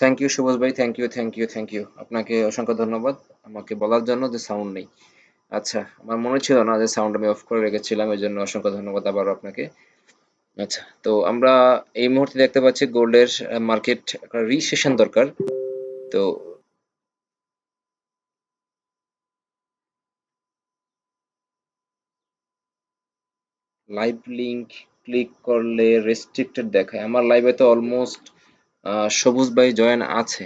Thank you সুবোজ ভাই thank you thank you thank you আপনাকে অসংখ্য ধন্যবাদ আমাকে বলার জন্য যে সাউন্ড নেই আচ্ছা আমার মনে ছিল না যে সাউন্ড আমি অফ করে রেখেছিলাম, এই জন্য অসংখ্য ধন্যবাদ আবার আপনাকে আচ্ছা তো আমরা এই মুহূর্তে দেখতে পাচ্ছি গোল্ডের মার্কেট রিসেশন দরকার। তো লাইভ লিংক ক্লিক করলে রেস্ট্রিক্টেড দেখায়। আমার লাইভে তো অলমোস্ট সবুজ ভাই জয়েন আছে।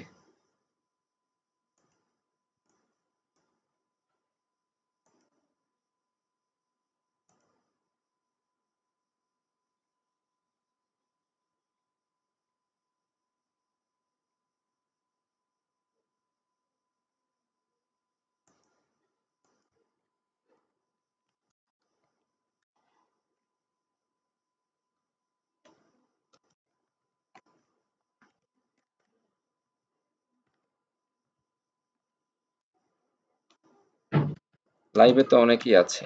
লাইভে তো অনেকেই আছে।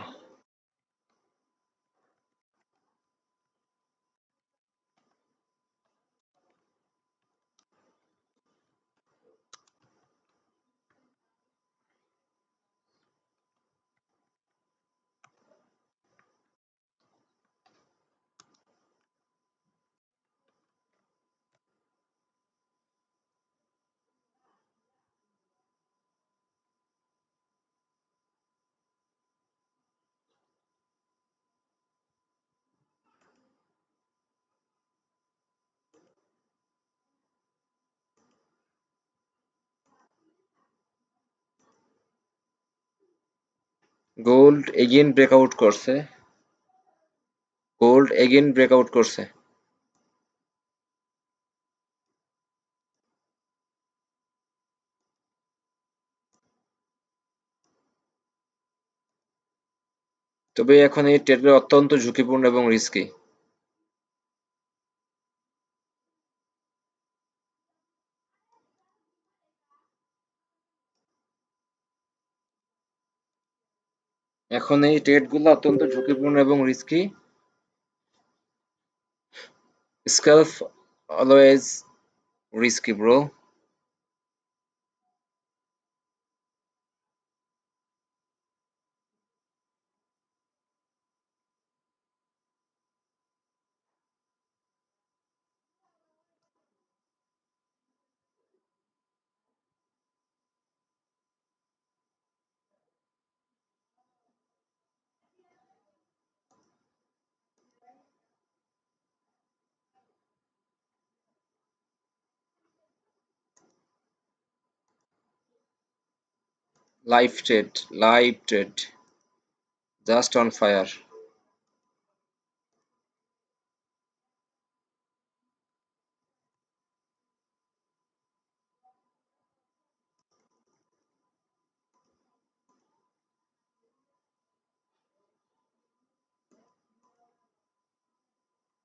গোল্ড এগেন ব্রেকআউট করছে। গোল্ড এগেন ব্রেকআউট করছে। তবে এখন এই ট্রেডটা অত্যন্ত ঝুঁকিপূর্ণ এবং রিস্কি এখন এই ট্রেডগুলো অত্যন্ত ঝুঁকিপূর্ণ এবং risky scalp always risky bro live trade live trade just on fire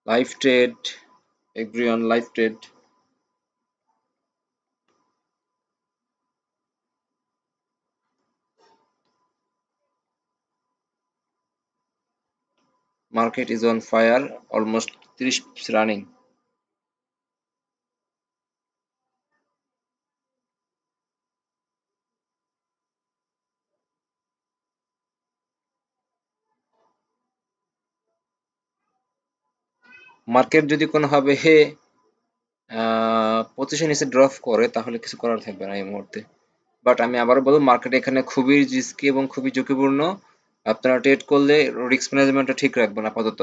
live trade on live trade Market is on fire, almost 30 pips running. Market যদি কোনোভাবে হে পজিশন এসে ড্রপ করে তাহলে কিছু করার থাকবে না এই মুহূর্তে বাট আমি আবারও বলব মার্কেট এখানে খুবই রিস্কি এবং খুবই ঝুঁকিপূর্ণ আপনারা ট্রেড করলে রিস্ক ম্যানেজমেন্টটা ঠিক রাখবেন আপাতত।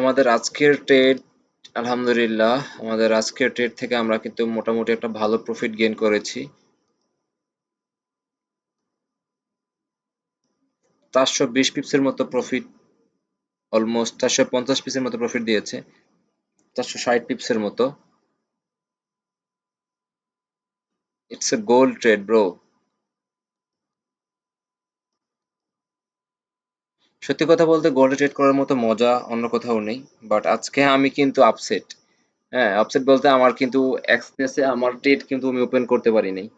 আমাদের আজকের ট্রেড আলহামদুলিল্লাহ, আমাদের আজকের ট্রেড থেকে আমরা কিন্তু মোটামুটি একটা ভালো প্রফিট গেইন করেছি। চারশো বিশ পিপসের মতো প্রফিট অলমোস্ট চারশো পঞ্চাশ পিসের মতো প্রফিট দিয়েছে। চারশো ষাট পিপসের মতো। It's a gold trade bro সত্যি কথা বলতে গোল্ডে ট্রেড করার মতো মজা অন্য কোথাও নেই বাট আজকে আমি কিন্তু আপসেট হ্যাঁ আপসেট বলতে আমার কিন্তু এক্সপ্রেসে আমার ট্রেড কিন্তু আমি ওপেন করতে পারি নাই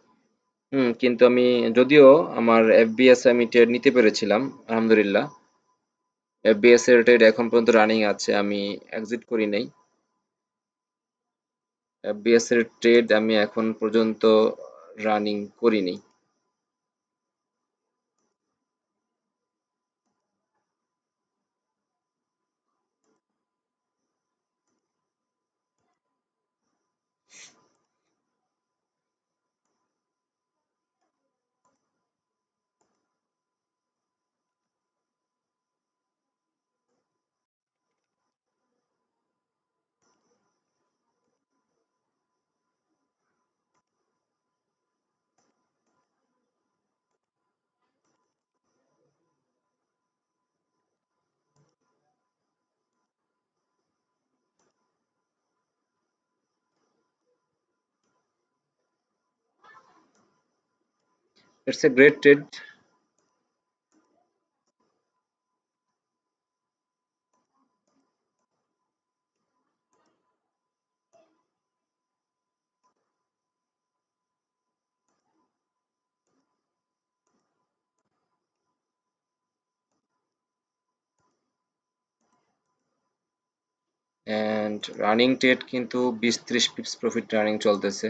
হুম, কিন্তু আমি যদিও আমার এফবিএস আমি ট্রেড নিতে পেরেছিলাম, আলহামদুলিল্লাহ। এফবিএস এর ট্রেড এখন পর্যন্ত রানিং আছে, আমি এক্সিট করি নাই। এফবিএস এর ট্রেড আমি এখন পর্যন্ত রানিং করিনি। It's a great trade. And running trade কিন্তু বিশ ত্রিশ পিপস প্রফিট রানিং চলতেছে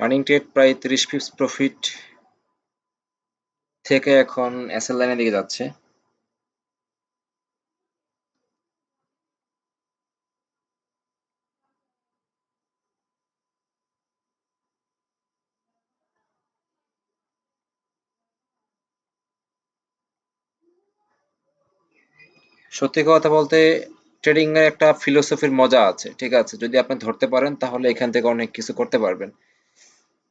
রানিং ট্রেড প্রায় তিরিশ পিপস প্রফিট থেকে এখন এসএল লাইনের দিকে যাচ্ছে। সত্যি কথা বলতে ট্রেডিং এর একটা ফিলোসফির মজা আছে, ঠিক আছে? যদি আপনি ধরতে পারেন, তাহলে এখান থেকে অনেক কিছু করতে পারবেন।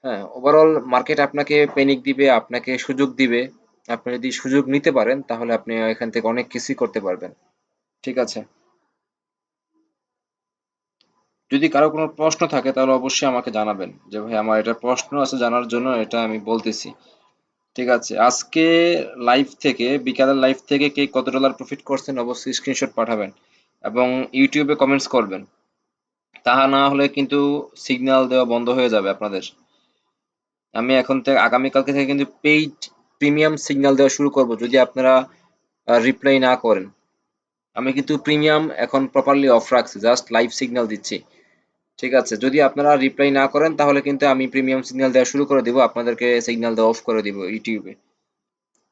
হ্যাঁ ওভারঅল মার্কেট আপনাকে পেনিক দিবে, আপনাকে সুযোগ দিবে। আপনি যদি সুযোগ নিতে পারেন, তাহলে আপনি এখান থেকে অনেক কিছুই করতে পারবেন। ঠিক আছে? যদি কারও কোনো প্রশ্ন থাকে, তাহলে অবশ্যই আমাকে জানাবেন যে, ভাই, আমার এটা প্রশ্ন আছে জানার জন্য, এটা আমি বলতেছি। ঠিক আছে? আজকে লাইভ থেকে, বিকালের লাইভ থেকে কে কত ডলার প্রফিট করছেন, অবশ্যই স্ক্রিনশট পাঠাবেন এবং ইউটিউবে কমেন্টস করবেন। তাহা না হলে কিন্তু সিগন্যাল দেওয়া বন্ধ হয়ে যাবে আপনাদের। আমি এখন থেকে, আগামীকালকে থেকে কিন্তু পেইড প্রিমিয়াম সিগন্যাল দেওয়া শুরু করব, যদি আপনারা রিপ্লাই না করেন। আমি কিন্তু প্রিমিয়াম এখন প্রপারলি অফ রাখছি জাস্ট লাইভ সিগন্যাল দিচ্ছি। ঠিক আছে, যদি আপনারা রিপ্লাই না করেন, তাহলে কিন্তু আমি প্রিমিয়াম সিগন্যাল দেওয়া শুরু করে দেবো, আপনাদেরকে সিগন্যাল দেওয়া অফ করে দিব ইউটিউবে।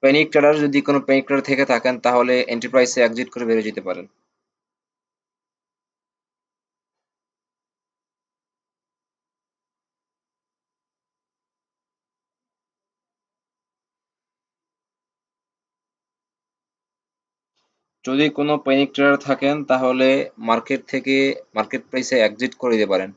প্যানিক ট্রেডার যদি কোনো প্যানিক ট্রেডার থেকে থাকেন, তাহলে এন্টারপ্রাইজে এক্সিট করে বেরিয়ে যেতে পারেন। যদি কোনো প্যানিক ট্রেডার থাকেন তাহলে মার্কেট থেকে মার্কেট প্রাইসে এক্সিট করে দিতে পারেন।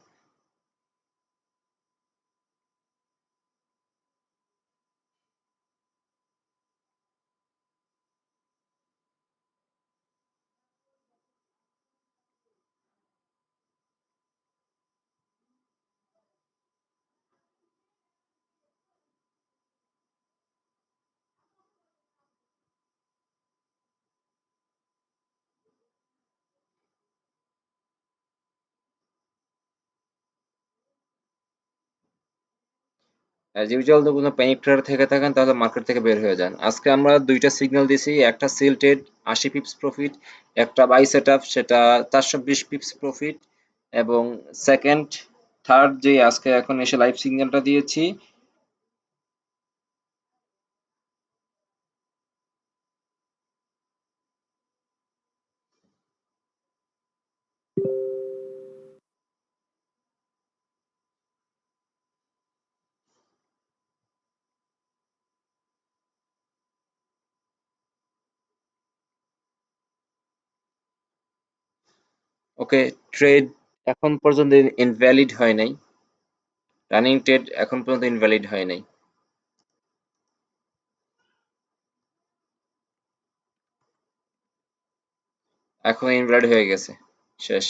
অ্যাজ ইউজুয়াল কোনো প্যানিক ট্রেডার থেকে থাকেন, তাহলে মার্কেট থেকে বের হয়ে যান। আজকে আমরা দুইটা সিগন্যাল দিছি, একটা সেল ট্রেড আশি পিপস প্রফিট একটা বাই সেট সেটা চারশো বিশ পিপস প্রফিট এবং সেকেন্ড থার্ড যে আজকে এখন এসে লাইভ সিগন্যালটা দিয়েছি ওকে ট্রেড এখন পর্যন্ত ইনভ্যালিড হয় নাই। রানিং ট্রেড এখন পর্যন্ত ইনভ্যালিড হয় নাই। এখন ইনভ্যালিড হয়ে গেছে। শেষ।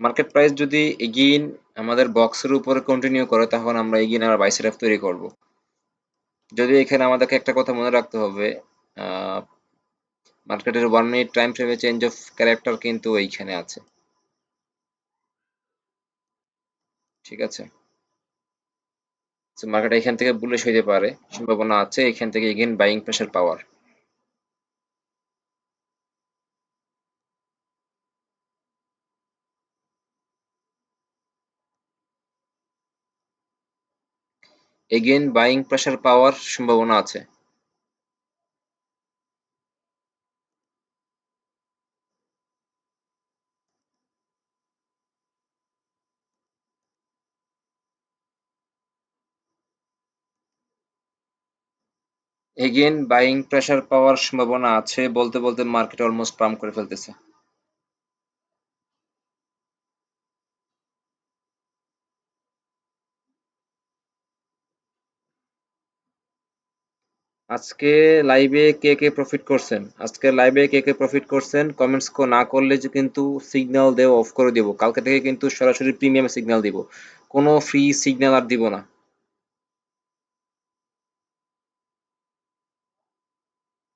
মার্কেট প্রাইস যদি এগিন আমাদের বক্সের উপরে কন্টিনিউ করে, তখন আমরা এগিন আর বাইসেট তৈরি করব। যদি এখানে আমাদেরকে একটা কথা মনে রাখতে হবে মার্কেটের one minute time frame change of character কিন্তু এইখানে আছে। ঠিক আছে? মার্কেট এখান থেকে বুলিশ হইতে পারে, সম্ভাবনা আছে, এখান থেকে এগেন বাইং প্রেশার পাওয়ার এগেন বাইং প্রেশার পাওয়ার সম্ভাবনা আছে। এগেন বাইং প্রেশার পাওয়ার সম্ভাবনা আছে বলতে বলতে মার্কেট অলমোস্ট পাম্প করে ফেলতেছে। আজকে লাইভে কে কে প্রফিট করছেন? আজকে লাইভে কে কে প্রফিট করছেন? কমেন্টস কো না করলে যে কিন্তু সিগন্যাল দেও অফ করে দিব। কালকে থেকে কিন্তু সরাসরি প্রিমিয়াম সিগন্যাল দিব। কোনো ফ্রি সিগন্যাল আর দিব না।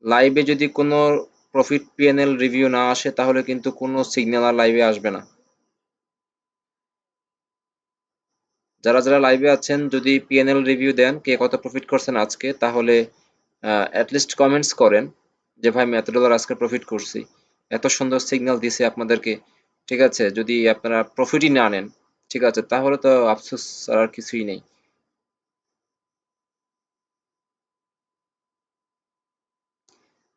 লাইভে যদি কোনো প্রফিট পিএনএল রিভিউ না আসে, তাহলে কিন্তু কোনো সিগন্যাল আর লাইভে আসবে না। যারা যারা লাইভে আছেন, যদি পিএনএল রিভিউ দেন, কে কত প্রফিট করছেন আজকে, তাহলে অ্যাটলিস্ট কমেন্টস করেন যে, ভাই, আমি এত ডলার আজকে প্রফিট করছি। এত সুন্দর সিগন্যাল দিছে আপনাদেরকে, ঠিক আছে? যদি আপনারা প্রফিটই না নেন, ঠিক আছে? তাহলে তো আফসোস আর কিছুই নেই।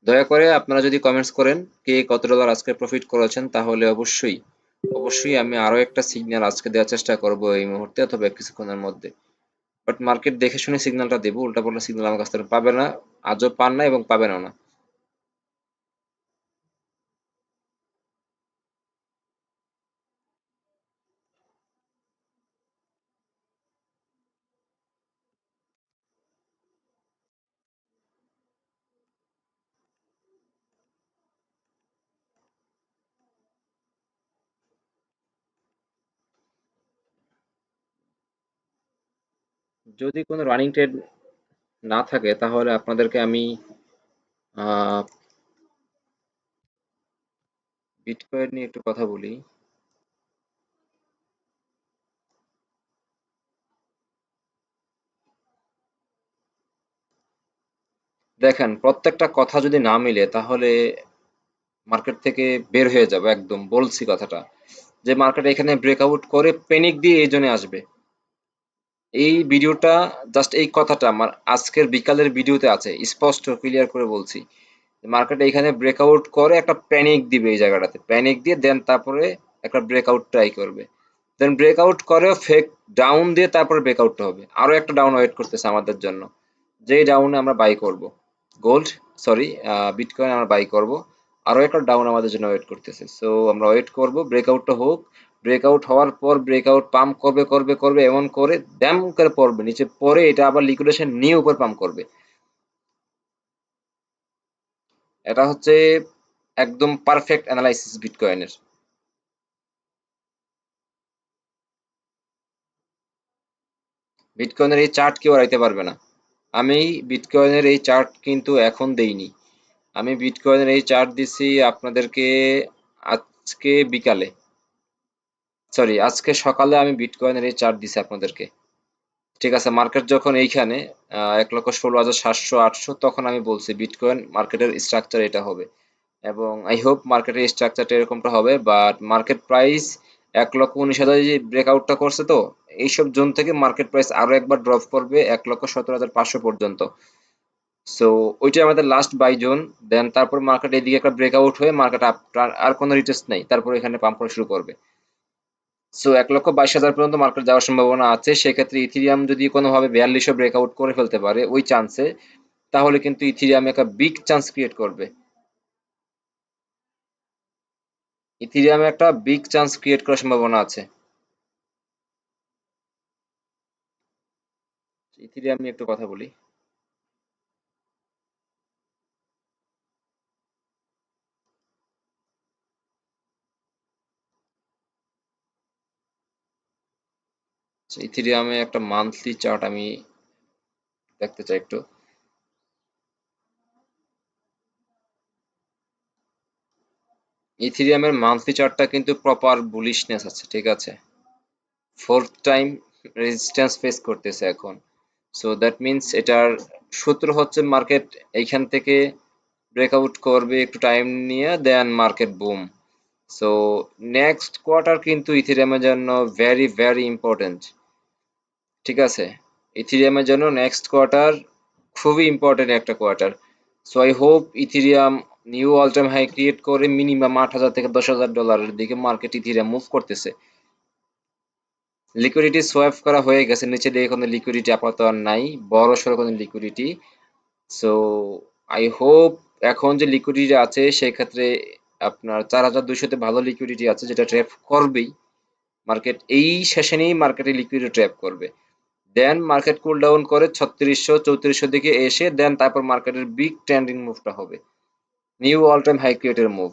দয়া করে আপনারা যদি কমেন্টস করেন কে কত ডলার আজকে প্রফিট করেছেন, তাহলে অবশ্যই অবশ্যই আমি আরও একটা সিগন্যাল আজকে দেওয়ার চেষ্টা করব এই মুহূর্তে অথবা কিছুক্ষণের মধ্যে। বাট মার্কেট দেখে শুনে সিগন্যালটা দেবো, উল্টা পাল্টা সিগন্যাল আমার কাছ থেকে পাবে না, আজও পান না এবং পাবেনও না। যদি কোনো রানিং ট্রেড না থাকে, তাহলে আপনাদেরকে আমি বিটকয়েন নিয়ে একটু কথা বলি। দেখেন, প্রত্যেকটা কথা যদি না মিলে, তাহলে মার্কেট থেকে বের হয়ে যাবে একদম বলছি কথাটা। যে মার্কেট এখানে ব্রেকআউট করে প্যানিক দিয়ে এই জন্য আসবে। এই ভিডিওটা জাস্ট এই কথাটা আমার আজকের বিকালের ভিডিওতে আছে, স্পষ্ট ক্লিয়ার করে বলছি। মার্কেট এখানে ব্রেকআউট করে, একটা প্যানিক দিবে এই জায়গাটাতে। প্যানিক দিয়ে দেন তারপরে একটা ব্রেকআউট ট্রাই করবে। দেন ব্রেকআউট করে ফেক ডাউন দিয়ে তারপরে ব্রেকআউটটা হবে। আরও একটা ডাউন ওয়েট করতেছে আমাদের জন্য। যেই ডাউনে আমরা বাই করব। গোল্ড সরি বিটকয়েন আমরা বাই করব। আরও একটা ডাউন আমাদের জন্য ওয়েট করতেছে। সো আমরা ওয়েট করব ব্রেকআউটটা হোক ব্রেকআউট হওয়ার পর ব্রেকআউট পাম্প করবে করবে করবে, এমন করে ড্যাম করে পড়বে। নিচে পরে এটা আবার লিকুইডেশন নিয়ে উপর পাম্প করবে। এটা হচ্ছে একদম পারফেক্ট অ্যানালাইসিস বিটকয়েনের বিটকয়েনের এই চার্ট কেউ হারাইতে পারবে না। আমি বিটকয়েনের এই চার্ট কিন্তু এখন দেইনি। আমি বিটকয়েনের এই চার্ট দিছি আপনাদেরকে আজকে বিকালে। সরি আজকে সকালে আমি বিটকয়েনের এই চার্ট দিছি আপনাদেরকে। ঠিক আছে মার্কেট যখন এইখানে এক লক্ষ ষোলো হাজার সাতশো আটশো, তখন আমি বলছি বিটকয়েন মার্কেটের স্ট্রাকচার এটা হবে। এবং আই হোপ মার্কেটের স্ট্রাকচারটা এরকমটা হবে বাট মার্কেট প্রাইস এক লক্ষ উনিশ হাজার যে ব্রেকআউটটা করছে তো, এইসব জোন থেকে মার্কেট প্রাইস আরও একবার ড্রপ করবে এক লক্ষ সতেরো হাজার পাঁচশো পর্যন্ত। সো ওইটা আমাদের লাস্ট বাই জোন দেন তারপর মার্কেট এদিকে একটা ব্রেকআউট হয়ে মার্কেট আপ আর কোনো রিটেস্ট নেই, তারপর এখানে পাম্প করা শুরু করবে। সো এক লক্ষ বাইশ হাজার পর্যন্ত মার্কেট যাওয়ার সম্ভাবনা আছে। সেক্ষেত্রে ইথিরিয়াম যদি কোনোভাবে বিয়াল্লিশও ব্রেকআউট করে ফেলতে পারে, ওই চান্সে তাহলে কিন্তু ইথিরিয়াম একটা বিগ চান্স ক্রিয়েট করবে। ইথিরিয়ামে একটা বিগ চান্স ক্রিয়েট করার সম্ভাবনা আছে। ইথিরিয়াম নিয়ে একটু কথা বলি। ইথিরিয়ামে একটা মান্থলি চার্ট আমি দেখতে চাই একটু। ইথিরিয়ামের মান্থলি চার্টটা কিন্তু প্রপার বুলিশনেস আছে, ঠিক আছে? ফোর্থ টাইম রেজিস্ট্যান্স ফেস করতেছে এখন। সো দ্যাট মিনস এটার সূত্র হচ্ছে মার্কেট এইখান থেকে ব্রেকআউট করবে, একটু টাইম নিয়ে then market boom so next quarter কিন্তু ইথিরিয়ামের জন্য ভেরি ভেরি ইম্পর্টেন্ট ঠিক আছে? ইথিরিয়ামের জন্য নেক্সট কোয়ার্টার খুবই ইম্পর্টেন্ট একটা quarter so I hope ethereum new all time high create করে মিনিমাম আট হাজার থেকে দশ হাজার ডলারের দিকে মার্কেট ইথিরিয়াম মুভ করতেছে। লিকুইডিটি সোয়াপ করা হয়ে গেছে। নিচে দিয়ে কোনো লিকুইডিটি আপাতত আর নাই। বড় সড়ো কোনো লিকুইডিটি সো আই হোপ এখন যে লিকুইডিটি আছে, সেই ক্ষেত্রে আপনার চার হাজার দুইশোতে ভালো লিকুইডিটি আছে, যেটা ট্র্যাপ করবেই। মার্কেট এই সেশনেই মার্কেটে লিকুইডিটি ট্র্যাপ করবে। দেন মার্কেট কুল ডাউন করে ছত্রিশশো, চৌত্রিশশো দিকে এসে দেন তারপর মার্কেটের বিগ ট্রেন্ডিং মুভটা হবে। নিউ অল টাইম হাই ক্রিয়েটের মুভ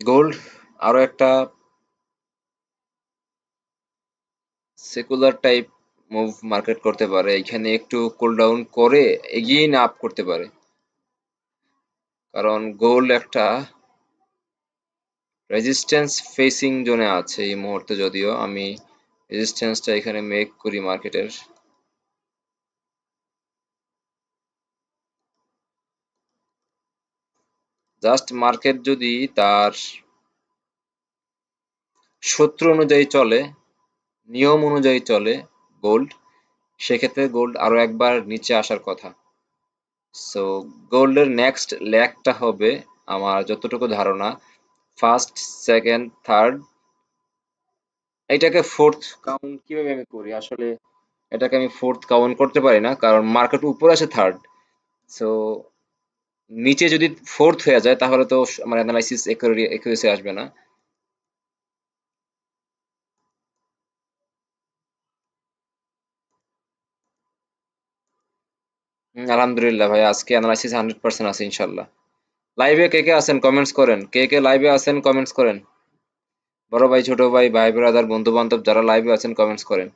গোল্ড, আরও একটা সেকুলার টাইপ মুভ মার্কেট করতে পারে। এখানে একটু কুল ডাউন করে এগিয়ে না আপ করতে পারে। কারণ গোল্ড একটা রেজিস্ট্যান্স ফেসিং জোনে আছে এই মুহূর্তে যদিও। আমি রেজিস্ট্যান্সটা এখানে মেক করি মার্কেটের জাস্ট মার্কেট যদি তার সূত্র অনুযায়ী চলে, নিয়ম অনুযায়ী চলে গোল্ড সেক্ষেত্রে গোল্ড আরও একবার নিচে আসার কথা। সো গোল্ডের নেক্সট ল্যাকটা হবে আমার যতটুকু ধারণা ফার্স্ট সেকেন্ড থার্ড এটাকে ফোর্থ কাউন্ট কীভাবে আমি করি? আসলে এটাকে আমি ফোর্থ কাউন্ট করতে পারি না, কারণ মার্কেট উপরে আছে থার্ড সো নিচে যদি ফোর্থ হয়ে যায়, তাহলে তো আমার অ্যানালাইসিস একুরেসি আসবে না। আলহামদুলিল্লাহ ভাই, আজকে অ্যানালাইসিস হান্ড্রেড পার্সেন্ট আছে ইনশাল্লাহ। লাইভে কে কে আছেন কমেন্টস করেন। কে কে লাইভে আছেন কমেন্টস করেন। বড় ভাই, ছোট ভাই ভাই ব্রাদার বন্ধু বান্ধব যারা লাইভে আছেন কমেন্টস করেন।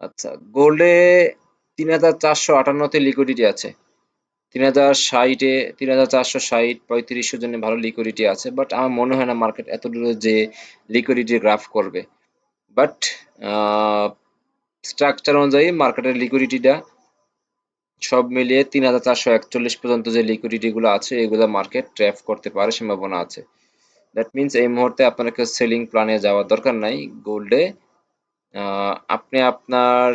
আচ্ছা গোল্ডে তিন হাজার চারশো আটান্নতে লিকুইডিটি আছে। তিন হাজার ষাটে, তিন হাজার চারশো ষাট, পঁয়ত্রিশশো জন্য ভালো লিকুইডিটি আছে বাট আমার মনে হয় না মার্কেট এত দূরে যে লিকুইডিটি গ্রাফ করবে। বাট স্ট্রাকচার অনুযায়ী মার্কেটের লিকুইডিটিটা সব মিলিয়ে তিন হাজার চারশো একচল্লিশ পর্যন্ত যে লিকুইডিটি গুলো আছে, এগুলো মার্কেট ট্র্যাপ করতে পারে সম্ভাবনা আছে। দ্যাট মিনস এই মুহূর্তে আপনাকে সেলিং প্ল্যানে যাওয়ার দরকার নাই। গোল্ডে আপনি আপনার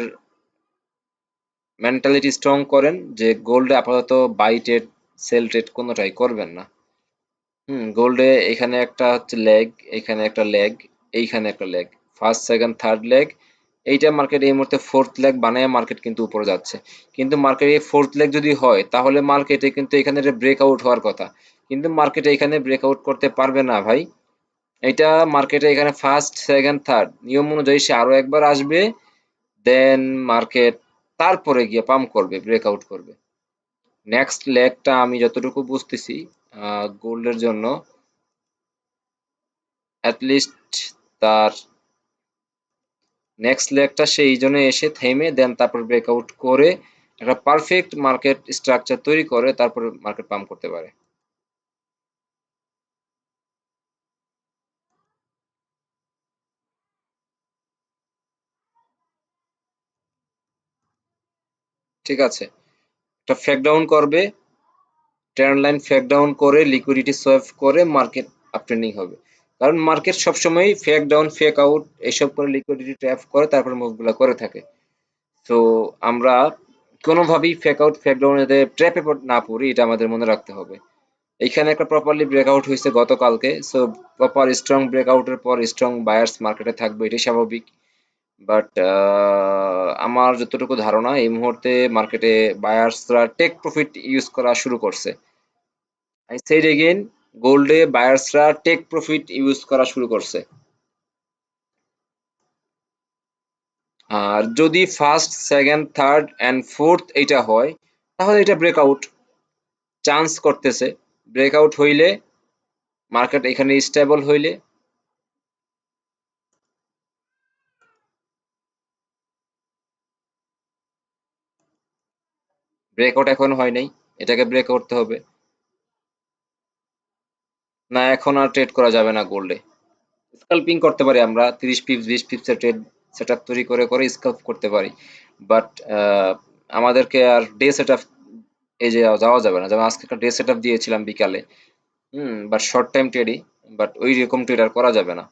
মেন্টালিটি স্ট্রং করেন যে গোল্ডে আপাতত বাই ট্রেড সেল ট্রেড কোনোটাই করবেন না। হুম গোল্ডে এখানে একটা হচ্ছে লেগ এখানে একটা লেগ এইখানে একটা leg first second third leg এইটা মার্কেট এই মুহূর্তে ফোর্থ লেগ বানায় মার্কেট কিন্তু উপরে যাচ্ছে। কিন্তু মার্কেট এই ফোর্থ লেগ যদি হয়, তাহলে মার্কেটে কিন্তু এখানে ব্রেক আউট হওয়ার কথা, কিন্তু মার্কেটে এখানে ব্রেক আউট করতে পারবে না ভাই। এটা মার্কেটে এখানে ফার্স্ট সেকেন্ড থার্ড নিয়ম অনুযায়ী সে আরও একবার আসবে দেন মার্কেট তারপরে গিয়ে পাম্প করবে ব্রেকআউট করবে। নেক্সট লেগটা আমি যতটুকু বুঝতেছি গোল্ডের জন্য অ্যাটলিস্ট তার নেক্সট লেগটা সেই জন্য এসে থেমে দেন তারপর ব্রেকআউট করে একটা পারফেক্ট মার্কেট স্ট্রাকচার তৈরি করে, তারপরে মার্কেট পাম্প করতে পারে। ঠিক আছে? একটা ফেক ডাউন করবে ট্রেন্ড লাইন ফেক ডাউন করে লিকুইডিটি সোয়াপ করে মার্কেট আপট্রেন্ডিং হবে। কারণ মার্কেট সবসময় ফেক ডাউন ফেক আউট এইসব করে লিকুইডিটি ট্র্যাপ করে, তারপর মুভগুলো করে থাকে। তো আমরা কোনোভাবেই ফেক আউট ফেক ডাউন এতে ট্র্যাপে না পড়ি, এটা আমাদের মনে রাখতে হবে। এখানে একটা প্রপারলি ব্রেকআউট হয়েছে গতকালকে সো প্রপার স্ট্রং ব্রেকআউটের পর স্ট্রং বায়ার্স মার্কেটে থাকবে, এটাই স্বাভাবিক। বাট আমার যতটুকু ধারণা, এই মুহূর্তে মার্কেটে বায়ার্সরা টেক প্রফিট ইউজ করা শুরু করছে। আই সেড এগেইন গোল্ডে বায়ার্সরা টেক প্রফিট ইউজ করা শুরু করছে। আর যদি first second third and fourth এটা হয়, তাহলে এটা ব্রেকআউট চান্স করতেছে। ব্রেকআউট হইলে মার্কেট এখানে স্টেবল হইলে ব্রেকআউট এখন হয় নাই, এটাকে ব্রেক করতে হবে। না, এখন আর ট্রেড করা যাবে না গোল্ডে স্কাল্পিং করতে পারি আমরা, তিরিশ পিপস বিশ পিপসের ট্রেড সেট তৈরি করে করে স্কাল্প করতে পারি। বাট আমাদেরকে আর ডে সেট এই যে যাওয়া যাবে না। যেমন আজকে একটা ডে সেট দিয়েছিলাম বিকালে। হুম বাট শর্ট টাইম ট্রেডই বাট ওই রকম ট্রেড আর করা যাবে না।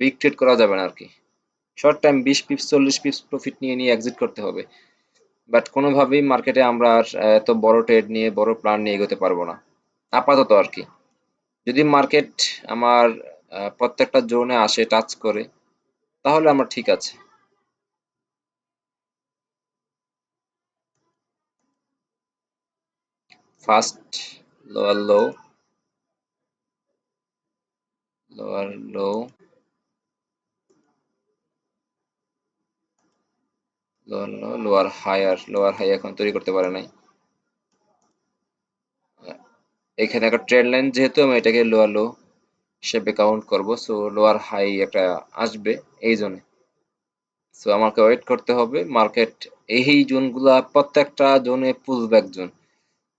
বিগ ট্রেড করা যাবে না আর কি। শর্ট টাইম বিশ পিপস চল্লিশ পিপস প্রফিট নিয়ে নিয়ে এক্সিট করতে হবে। বাট কোনোভাবেই মার্কেটে আমরা আর এত বড় ট্রেড নিয়ে, বড় প্ল্যান নিয়ে এগোতে পারব না। আপাতত আর কি। যদি মার্কেট আমার প্রত্যেকটা জোনে আসে টাচ করে, তাহলে আমার ঠিক আছে। First lower low lower low lower low lower higher lower high এখন তৈরি করতে পারে নাই। এখানে একটা ট্রেড লাইন যেহেতু আমি এটাকে লোয়ার লো হিসেবে কাউন্ট করব সো লোয়ার হাই একটা আসবে এই জোনে সো আমাকে ওয়েট করতে হবে মার্কেট এই জোনগুলা প্রত্যেকটা জোনে পুল ব্যাক জোন।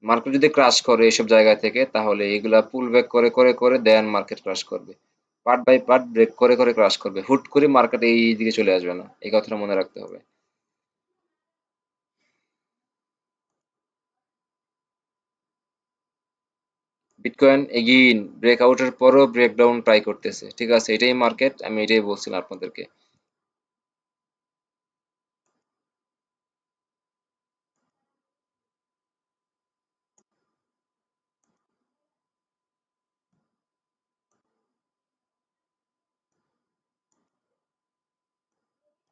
মার্কেট যদি ক্রাশ করে এইসব জায়গা থেকে, তাহলে এগুলা পুল ব্যাক করে করে করে দেন মার্কেট ক্রাশ করবে। পার্ট বাই পার্ট ব্রেক করে করে ক্রাশ করবে। হুট করে মার্কেট এই দিকে চলে আসবে না, এই কথাটা মনে রাখতে হবে। বিটকয়েন এগিন ব্রেকআউটের পরও ব্রেকডাউন ট্রাই করতেছে। ঠিক আছে, এটাই মার্কেট আমি এটাই বলছিলাম আপনাদেরকে।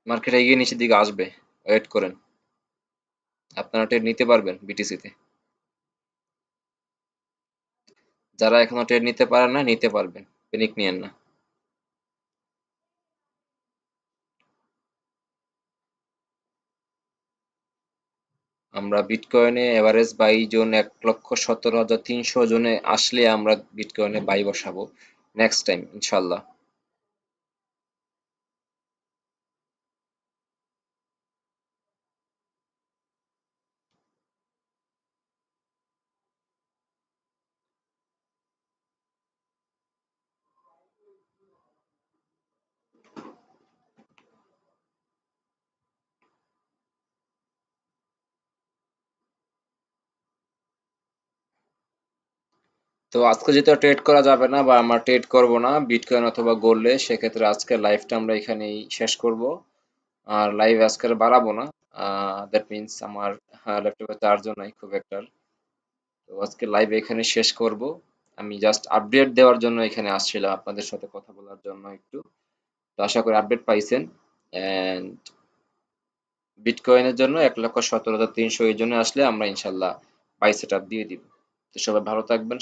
মার্কেট এগিয়ে নিচের দিকে আসবে। ওয়েট করেন। আপনারা নিতে পারবেন বিটিসিতে যারা এখনও ট্রেড নিতে পারেন না, নিতে পারবেন পেনিক নিয়েন না। আমরা বিটকয়েনে এভারেজ বাই জোন এক লক্ষ সতেরো হাজার তিনশো জনে আসলে আমরা বিটকয়েনে বাই বসাবো। নেক্সট টাইম ইনশাল্লাহ। তো আজকে যেহেতু ট্রেড করা যাবে না বা আমরা ট্রেড করব না বিটকয়েন অথবা গোল্ডে সেক্ষেত্রে আজকে লাইভটা আমরা এখানেই শেষ করব। আর লাইভ আজকে বাড়াবো না। দ্যাট মিনস আমার ল্যাপটপে চার্জও নাই খুব একটা। তো আজকে লাইভ এখানে শেষ করব। আমি জাস্ট আপডেট দেওয়ার জন্য এখানে আসছিলাম আপনাদের সাথে কথা বলার জন্য একটু। তো আশা করি আপডেট পাইছেন। অ্যান্ড বিটকয়েনের জন্য এক লক্ষ সতেরো হাজার তিনশো এই জন্য আসলে আমরা ইনশাল্লাহ বাই সেট দিয়ে দিব। তো সবাই ভালো থাকবেন